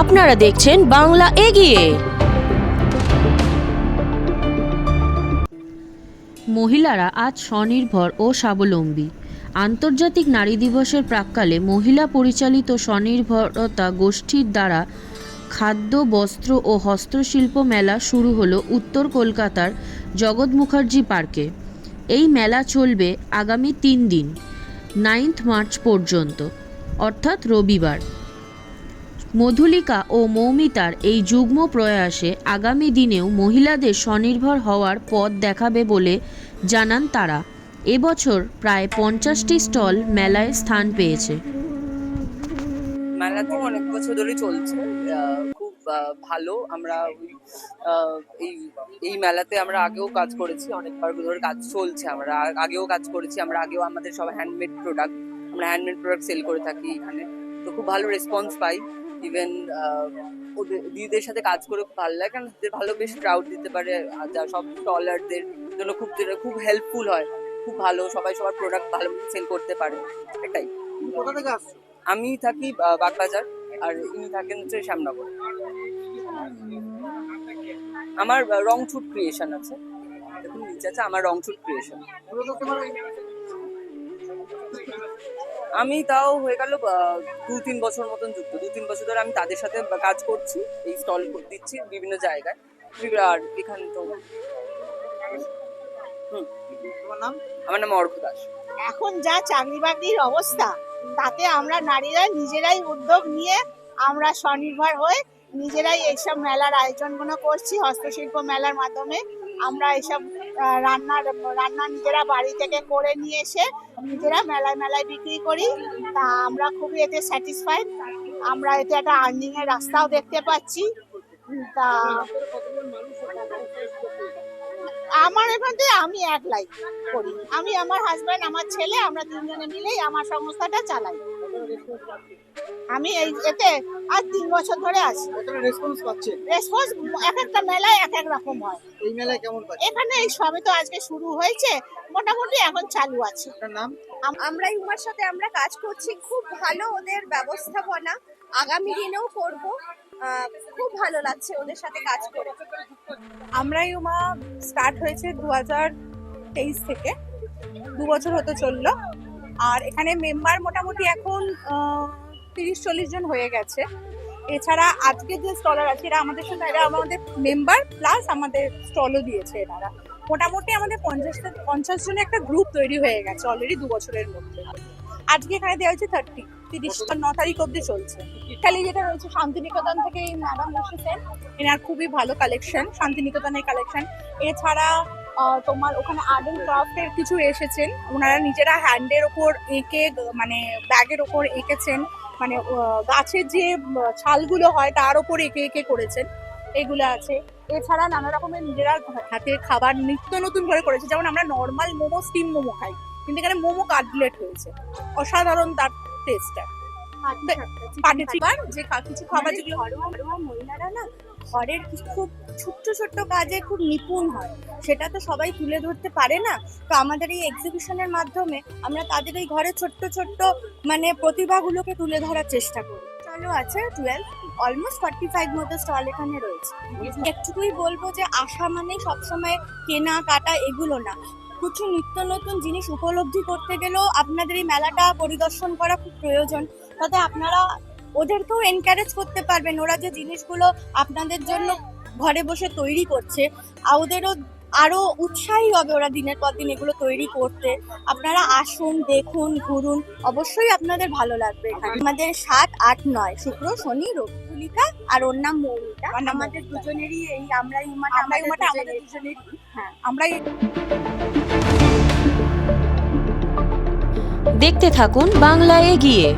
আপনারা দেখছেন বাংলা এগিয়ে। মহিলারা আজ স্বনির্ভর ও স্বাবলম্বী। আন্তর্জাতিক নারী দিবসের প্রাক্কালে মহিলা পরিচালিত স্বনির্ভরতা গোষ্ঠীর দ্বারা খাদ্য, বস্ত্র ও হস্তশিল্প মেলা শুরু হলো উত্তর কলকাতার জগৎ মুখার্জি পার্কে। এই মেলা চলবে আগামী তিন দিন নাইন্থ মার্চ পর্যন্ত, অর্থাৎ রবিবার। মধুলিকা ও মৌমিতার এই যুগ্ম প্রয়াসে আগামী দিনেও মহিলাদের স্বনির্ভর হওয়ার পথ দেখাবে বলে জানান তারা। এবছর প্রায় পঞ্চাশটি স্টল মেলায় স্থান পেয়েছে। মেলা তো অনেক বছর ধরে চলছে। খুব ভালো। আমরা এই এই মেলাতে আমরা আগেও কাজ করেছি। অনেকবার ধরে কাজ চলছে। আমরা আগেও কাজ করেছি। আমরা আগেও আমাদের সব হ্যান্ডমেড প্রোডাক্ট আমরা হ্যান্ডমেড প্রোডাক্ট সেল করে থাকি এখানে। তো খুব ভালো রেসপন্স পাই। ইভেন ওদের দিদিদের সাথে কাজ করে খুব ভালো লাগে। কারণ ভালো বেশ ক্রাউড দিতে পারে। যা সব স্টলারদের জন্য খুব খুব হেল্পফুল হয়। খুব ভালো সবাই সবার প্রোডাক্ট ভালো সেল করতে পারে। এটাই। কোথা থেকে আসছো? আমি থাকি বাগবাজার। আর ইনি থাকেন হচ্ছে শ্যামনগর। আমার আহ, রংছুট ক্রিয়েশন আছে। দেখুন নিচে আছে আমার রংছুট ক্রিয়েশন আমি তাও হয়ে গেল দু তিন বছর মতন যুক্ত। দু তিন বছর ধরে আমি তাদের সাথে কাজ করছি এই স্টল দিচ্ছি বিভিন্ন জায়গায়। আর এখানে তো হুম। তোমার নাম? আমার নাম অর্ঘ দাস। এখন যা চাকরি বাকরির অবস্থা তাতে আমরা নারীরা নিজেরাই উদ্যোগ নিয়ে আমরা স্বনির্ভর হয়ে নিজেরাই এইসব মেলার আয়োজনগুলো করছি হস্তশিল্প মেলার মাধ্যমে আমরা এইসব রান্নার, রান্না নিজেরা বাড়ি থেকে করে নিয়ে এসে নিজেরা মেলায় মেলায় বিক্রি করি। তা আমরা খুবই এতে স্যাটিসফাইড আমরা এতে একটা আর্নিং এর রাস্তাও দেখতে পাচ্ছি। তা আমার এখান থেকে আমি একলাই করি। আমি, আমার হাজব্যান্ড আমার ছেলে, আমরা তিনজনে মিলেই আমার সংস্থাটা চালাই। আমি এই এতে আর তিন বছর ধরে আছি। রেসপন্স পাচ্ছে রেসপন্স এক একটা মেলায় এক এক রকম হয়। এই মেলায় কেমন পাচ্ছে এখানে এই সবে তো আজকে শুরু হয়েছে। মোটামুটি এখন চালু আছে। আপনার নাম? আমরা ইউমার সাথে আমরা কাজ করছি। খুব ভালো ওদের ব্যবস্থাপনা। আগামী দিনেও করব। আহ, খুব ভালো লাগছে ওদের সাথে কাজ করে। আমরা ইউমা স্টার্ট হয়েছে দু হাজার তেইশ থেকে। দু বছর হতে চলল। আর এখানে মেম্বার মোটামুটি এখন তিরিশ চল্লিশ জন হয়ে গেছে। এছাড়া আজকে যে স্টলার আছে, এরা আমাদের সাথে, এরা আমাদের মেম্বার, প্লাস আমাদের স্টলও দিয়েছে এনারা। মোটামুটি আমাদের পঞ্চাশ পঞ্চাশ জনের একটা গ্রুপ তৈরি হয়ে গেছে অলরেডি দু বছরের মধ্যে। আজকে এখানে দেওয়া হয়েছে থার্টি তিরিশ ন তারিখ অব্দি চলছে। খালি যেটা রয়েছে, শান্তিনিকেতন থেকে এই ম্যাডাম এসেছেন। এনার খুবই ভালো কালেকশন শান্তিনিকেতনের কালেকশন এছাড়া তোমার ওখানে আর্ট অ্যান্ড ক্রাফটের কিছু এসেছেন। ওনারা নিজেরা হ্যান্ডের ওপর এঁকে মানে ব্যাগের ওপর এঁকেছেন। মানে গাছের যে ছালগুলো হয় তার ওপর এঁকে এঁকে করেছেন। এগুলো আছে। এছাড়া নানা রকমের নিজেরা হাতে খাবার নিত্য নতুন করে করেছে। যেমন আমরা নর্মাল মোমো স্টিম মোমো খাই। কিন্তু এখানে মোমো কাটলেট হয়েছে। অসাধারণ তার টেস্টটা পাটি চিপার যে কিছু খাবার যেগুলো ঘরোয়া ঘরোয়া মহিলারা না ঘরের খুব ছোট্ট ছোট্ট কাজে খুব নিপুণ হয়। সেটা তো সবাই তুলে ধরতে পারে না। তো আমাদের এই এক্সিবিশনের মাধ্যমে আমরা তাদের এই ঘরে ছোট্ট ছোট্ট মানে প্রতিভাগুলোকে তুলে ধরার চেষ্টা করি। চলো আছে টুয়েলভ অলমোস্ট ফর্টি ফাইভ মতো স্টল এখানে রয়েছে। একটুকুই বলব যে আশা মানে সবসময় কেনা কাটা এগুলো না। কিছু নিত্য নতুন জিনিস উপলব্ধি করতে গেলেও আপনাদের এই মেলাটা পরিদর্শন করা খুব প্রয়োজন। তাতে আপনারা ওদেরকেও এনকারেজ করতে পারবেন। ওরা যে জিনিসগুলো আপনাদের জন্য ঘরে বসে তৈরি করছে আর ওদেরও আরও উৎসাহী হবে ওরা দিনের পর দিন এগুলো তৈরি করতে। আপনারা আসুন দেখুন ঘুরুন অবশ্যই আপনাদের ভালো লাগবে এখানে। আমাদের সাত আট নয় শুক্র শনি রবিকা আর ওর নাম মৌমিতা। আমাদের দুজনেরই এই আমরা ইউমাটা আমরা আমাদের ইউমাটা আমাদের দুজনেরই। হ্যাঁ আমরা দেখতে থাকুন বাংলা এগিয়ে।